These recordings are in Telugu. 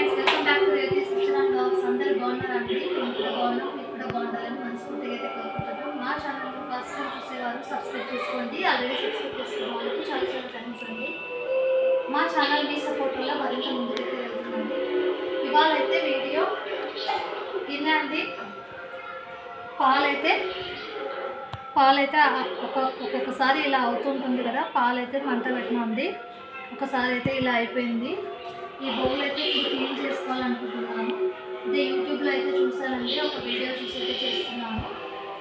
ఫ్రెండ్స్ వెల్కమ్ బ్యాక్ టు రేటీ శిక్షణ బ్లాగ్స్ అందరూ బాగున్నారండి నేను కూడా బాగున్నాం మీరు కూడా బాగుండాలని మనస్ఫూర్తిగా అయితే కోరుకుంటున్నాం. మా ఛానల్ ఫస్ట్ టైం చూసేవారు సబ్స్క్రైబ్ చేసుకోండి. ఆల్రెడీ సబ్స్క్రైబ్ చేసుకున్న వాళ్ళకి చాలా చాలా థ్యాంక్స్ అండి. మా ఛానల్ మీ సపోర్ట్ వల్ల మరింత ముందుకైతే వెళ్తుందండి ఇవాళ అయితే వీడియో గిన్నె అండి. పాలైతే పాలైతే ఒక ఒక్కొక్కసారి ఇలా అవుతుంటుంది కదా పాలైతే మంట పెట్టినా ఉంది. ఒకసారి అయితే ఇలా అయిపోయింది. ఈ బౌల్ అయితే ఇప్పుడు చేసుకోవాలనుకుంటున్నాను. అదే యూట్యూబ్లో అయితే చూసానండి ఒక వీడియో చూసి అయితే చేస్తున్నాను.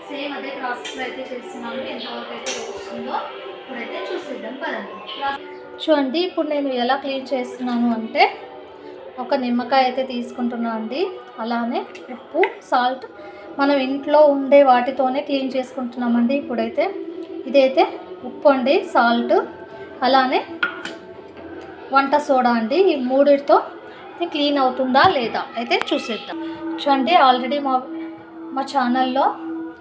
సేమ్ అదే ప్రాసెస్లో అయితే చేస్తున్నాను ఎంతవరకు అయితే వస్తుందో ఇప్పుడైతే చూసేద్దాం పదండి. చూడండి ఇప్పుడు నేను ఎలా క్లీన్ చేస్తున్నాను అంటే ఒక నిమ్మకాయ అయితే తీసుకుంటున్నాను అండి. అలానే ఉప్పు సాల్ట్ మనం ఇంట్లో ఉండే వాటితోనే క్లీన్ చేసుకుంటున్నామండి ఇప్పుడైతే. ఇదైతే ఉప్పు అండి సాల్ట్ అలానే వంట సోడా అండి ఈ మూడిటితో అయితే క్లీన్ అవుతుందా లేదా అయితే చూసేద్దాం. చూడండి ఆల్రెడీ మా మా ఛానల్లో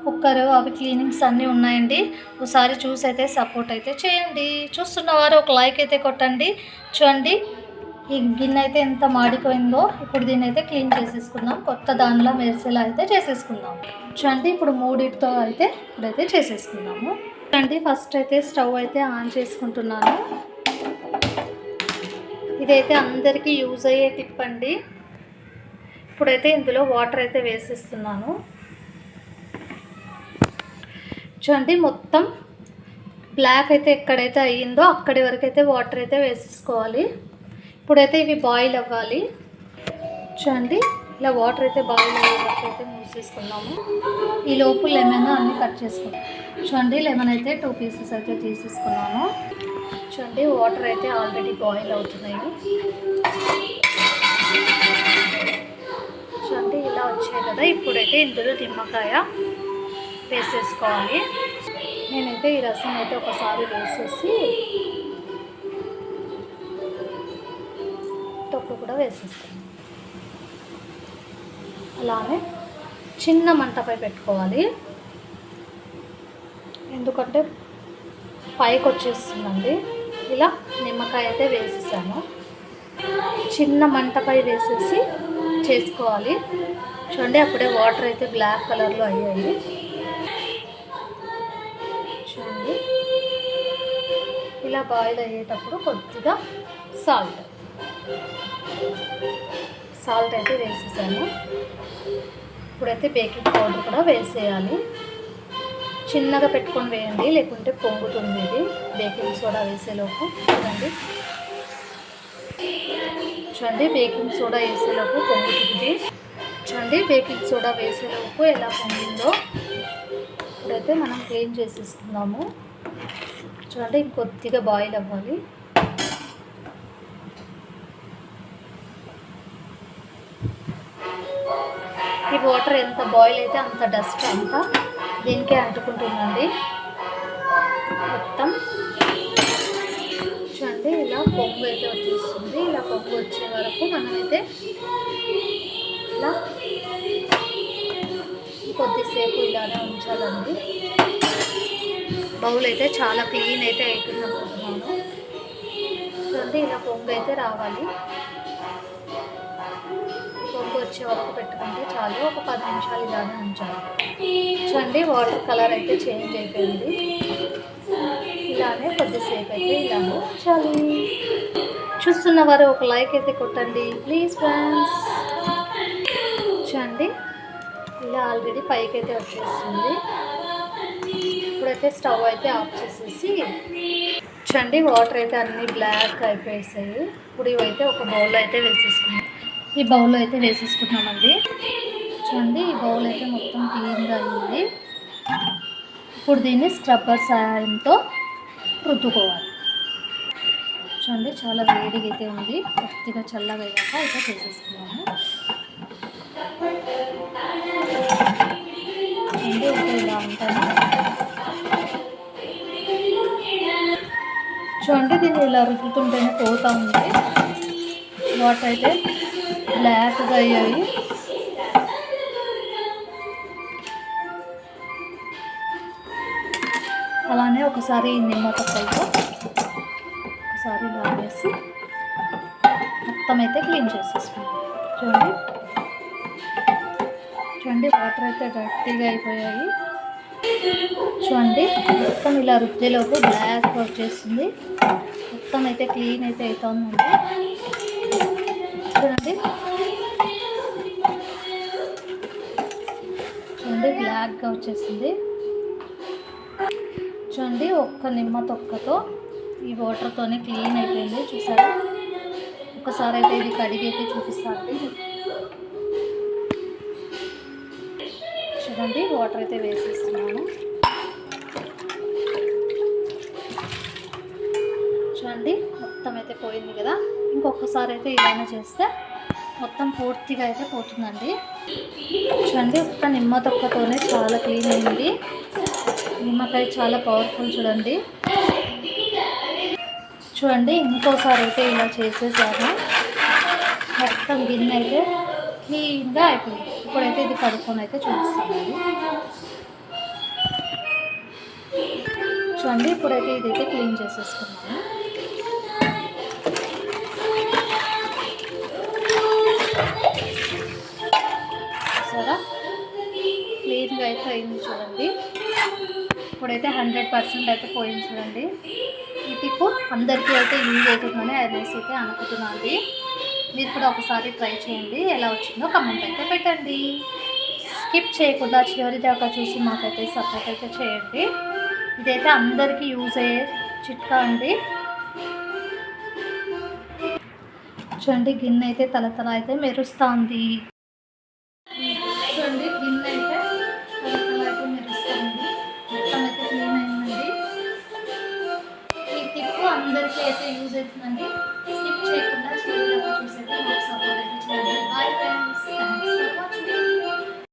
కుక్కర్ అవి క్లీనింగ్స్ అన్నీ ఉన్నాయండి. ఒకసారి చూసి అయితే సపోర్ట్ అయితే చేయండి. చూస్తున్న వారు ఒక లైక్ అయితే కొట్టండి. చూడండి ఈ గిన్నె అయితే ఎంత మాడిపోయిందో ఇప్పుడు దీన్ని అయితే క్లీన్ చేసేసుకుందాం. కొత్త దానిలో మెరిసేలా అయితే చేసేసుకుందాం. చూడండి ఇప్పుడు మూడిటితో అయితే ఇప్పుడైతే చేసేసుకుందాము. చూడండి ఫస్ట్ అయితే స్టవ్ అయితే ఆన్ చేసుకుంటున్నాను. ఇదైతే అందరికీ యూజ్ అయ్యే టిప్ అండి. ఇప్పుడైతే ఇందులో వాటర్ అయితే వేసేస్తున్నాను. చూడండి మొత్తం బ్లాక్ అయితే ఎక్కడైతే అయ్యిందో అక్కడి వరకు అయితే వాటర్ అయితే వేసేసుకోవాలి. ఇప్పుడైతే ఇవి బాయిల్ అవ్వాలి. చూడండి ఇలా వాటర్ అయితే బాయిల్ అయ్యే వరకు అయితే మూసేసుకున్నాము ఈ లోపు లెమన్ అన్నీ కట్ చేసుకున్నాం. చూడండి లెమన్ అయితే టూ పీసెస్ అయితే తీసేసుకున్నాను. చూడండి వాటర్ అయితే ఆల్రెడీ బాయిల్ అవుతున్నాయి. చూడండి ఇలా వచ్చాయి కదా ఇప్పుడైతే ఇందులో నిమ్మకాయ వేసేసుకోవాలి. నేనైతే ఈ రసం అయితే ఒకసారి వేసేసి తొక్కు కూడా వేసేస్తాను. అలానే చిన్న మంటపై పెట్టుకోవాలి. ఎందుకంటే పైకి వచ్చేస్తుందండి ఇలా నిమ్మకాయ అయితే వేసేసాను. చిన్న మంటపై వేసేసి చేసుకోవాలి. చూడండి అప్పుడే వాటర్ అయితే బ్లాక్ కలర్లో అయ్యాయి. చూడండి. ఇలా బాయిల్ అయ్యేటప్పుడు కొద్దిగా సాల్ట్. సాల్ట్ అయితే వేసేసాను. ఇప్పుడైతే బేకింగ్ పౌడర్ కూడా వేసేయాలి. చిన్నగా పెట్టుకొని వేయండి లేకుంటే పొంగుతుంది ఇది. బేకింగ్ సోడా వేసేలోపు చూడండి. చూడండి బేకింగ్ సోడా వేసేలోపు పొంగుతుంది. చూడండి బేకింగ్ సోడా వేసేలోపు ఎలా పొంగిందో. ఇప్పుడైతే మనం క్లీన్ చేసేసుకుందాము. చూడండి ఇంకొద్దిగా బాయిల్ అవ్వాలి. ఈ వాటర్ ఎంత బాయిల్ అయితే అంత డస్ట్ అంతా దీనికే అంటుకుంటుందండి మొత్తం చూడండి ఇలా పొంగు అయితే వచ్చేస్తుంది. ఇలా పొంగు వచ్చే వరకు మనమైతే ఇలా కొద్దిసేపు ఇలానే ఉంచాలండి. బౌల్ అయితే చాలా క్లీన్ అయితే అవుతుంది అనుకుంటున్నాను. చూడండి ఇలా పొంగు అయితే రావాలి. పొంగు వచ్చే వరకు పెట్టుకుంటే చాలు. ఒక పది నిమిషాలు ఇలానే ఉంచాలి. చూడండి వాటర్ కలర్ అయితే చేంజ్ అయిపోయింది. ఇలానే కొద్దిసేపు అయితే ఇలానే ఉంచాలి. చూస్తున్న వారు ఒక లైక్ అయితే కొట్టండి ప్లీజ్ ఫ్రెండ్స్. చూడండి ఇలా ఆల్రెడీ పైకి అయితే వచ్చేస్తుంది ఇప్పుడైతే స్టవ్ అయితే ఆఫ్ చేసేసి చూడండి వాటర్ అయితే అన్నీ బ్లాక్ అయిపోయేసాయి. ఇప్పుడు ఇవైతే ఒక బౌల్లో అయితే వేసేసుకున్నాం ఈ బౌల్లో అయితే వేసేసుకున్నామండి చూడండి ఈ బౌల్ అయితే మొత్తం క్లీన్గా అయింది. ఇప్పుడు దీన్ని స్క్రబ్బర్ సహాయంతో రుద్దుకోవాలి. చూడండి చాలా వేడిగా అయితే ఉంది. పూర్తిగా చల్లగా అయ్యాక అయితే చేసేసుకున్నాము చూడండి ఇలా ఉంటాను. చూడండి దీన్ని ఇలా రుద్దుతుంటేనే పోతా ఉంది. వాటర్ అయితే బ్లాక్గా అయ్యాయి అలానే ఒకసారి నిమ్మకాయతో ఒకసారి లాగేసి మొత్తం అయితే క్లీన్ చేసేసుకున్నాం చూడండి. చూడండి వాటర్ అయితే గట్టిగా అయిపోయాయి. చూడండి మొత్తం ఇలా రుద్దేలోపు బ్లాక్ వచ్చేస్తుంది మొత్తం అయితే క్లీన్ అయితే అవుతుందండి చూడండి. బ్లాక్గా వచ్చేసింది. చూడండి ఒక్క నిమ్మ తొక్కతో ఈ వాటర్తోనే క్లీన్ అయిపోయింది చూసారా? ఒకసారి అయితే ఇది కడిగి అయితే చూపిస్తాను. చూడండి వాటర్ అయితే వేసేస్తున్నాను. చూడండి మొత్తం అయితే పోయింది కదా. ఇంకొకసారి అయితే ఇలానే చేస్తే మొత్తం పూర్తిగా అయితే పోతుందండి. చూడండి ఒక్క నిమ్మ తొక్కతోనే చాలా క్లీన్ అయింది. నిమ్మకాయ చాలా పవర్ఫుల్ చూడండి. చూడండి ఇంకోసారి అయితే ఇలా చేసేసాము మొత్తం గిన్నె అయితే క్లీన్గా అయిపోయింది. ఇప్పుడైతే ఇది కడుక్కొని అయితే చూపిస్తానండి. చూడండి ఇప్పుడైతే ఇదైతే క్లీన్ చేసేసుకున్నాను ఇప్పుడైతే హండ్రెడ్ పర్సెంట్ అయితే పోయింది చూడండి. ఈ టిప్పు అందరికీ అయితే యూజ్ అవుతుందని అనేసి అయితే అనుకుంటున్నాను మీరు కూడా ఒకసారి ట్రై చేయండి. ఎలా వచ్చిందో కమెంట్ అయితే పెట్టండి. స్కిప్ చేయకుండా చివరి దాకా చూసి మాకైతే సపోర్ట్ అయితే చేయండి. ఇదైతే అందరికీ యూజ్ అయ్యే చిట్కా అండి. చూడండి గిన్నె అయితే తలతల అయితే మెరుస్తుంది. ఈ